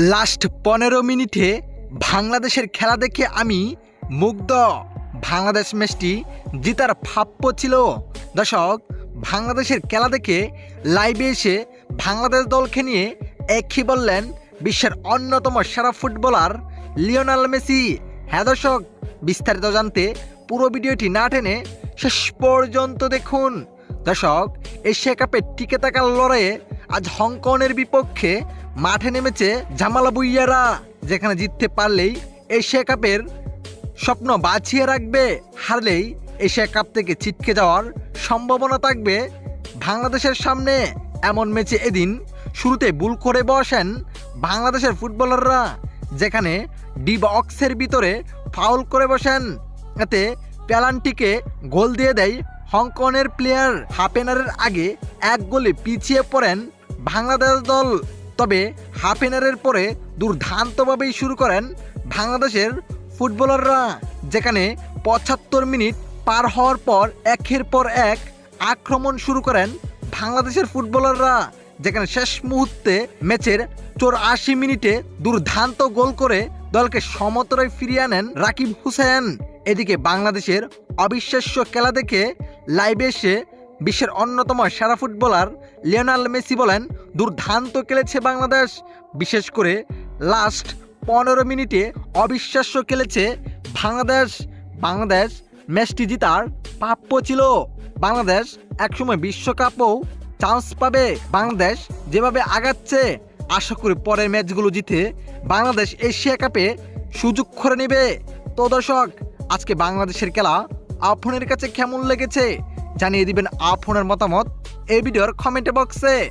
Last পনেরো মিনিটে বাংলাদেশের খেলা দেখে আমি মুগ্ধ। বাংলাদেশ ম্যাচটি জিতার ভাপ্য ছিল। দর্শক, বাংলাদেশের খেলা দেখে লাইভে এসে বাংলাদেশ দলকে নিয়ে একই বললেন বিশ্বের অন্যতম সেরা ফুটবলার লিওনাল মেসি। হ্যাঁ দর্শক, বিস্তারিত জানতে পুরো ভিডিওটি না টেনে শেষ পর্যন্ত দেখুন। দর্শক, এশিয়া কাপে টিকে থাকার লড়াইয়ে আজ হংকংয়ের বিপক্ষে মাঠে নেমেছে জামালা বুইয়ারা, যেখানে জিততে পারলেই এশিয়া কাপের স্বপ্ন বাঁচিয়ে রাখবে। হারলেই এশিয়া কাপ থেকে ছিটকে যাওয়ার সম্ভাবনা থাকবে বাংলাদেশের সামনে। এমন ম্যাচে এদিন শুরুতে বুল করে বসেন বাংলাদেশের ফুটবলাররা, যেখানে ডি বক্সের ভিতরে ফাউল করে বসেন। এতে প্যালান্টিকে গোল দিয়ে দেয় হংকংয়ের প্লেয়ার হাফেনারের আগে এক গোলে পিছিয়ে পড়েন বাংলাদেশ দল। তবে হাফ এনারের পরে দুর্দান্তভাবেই শুরু করেন বাংলাদেশের ফুটবলাররা, যেখানে পঁচাত্তর মিনিট পার হওয়ার পর একের পর এক আক্রমণ শুরু করেন বাংলাদেশের ফুটবলাররা, যেখানে শেষ মুহূর্তে ম্যাচের চৌরাশি মিনিটে দুর্দান্ত গোল করে দলকে সমতরায় ফিরিয়ে আনেন রাকিব হুসেন। এদিকে বাংলাদেশের অবিশ্বাস্য খেলা দেখে লাইভে এসে বিশ্বের অন্যতম সেরা ফুটবলার লিওনাল মেসি বলেন দুর্দান্ত খেলেছে বাংলাদেশ। বিশেষ করে লাস্ট পনেরো মিনিটে অবিশ্বাস্য খেলেছে বাংলাদেশ। বাংলাদেশ ম্যাচটি জিতার প্রাপ্য ছিল। বাংলাদেশ একসময় বিশ্বকাপও চান্স পাবে। বাংলাদেশ যেভাবে আগাচ্ছে, আশা করি পরের ম্যাচগুলো জিতে বাংলাদেশ এশিয়া কাপে সুযোগ করে নেবে। তো দর্শক, আজকে বাংলাদেশের খেলা আপনার কাছে কেমন লেগেছে? জানিয়ে দিবেন আপনার মতামত এই ভিডিওর কমেন্ট বক্সে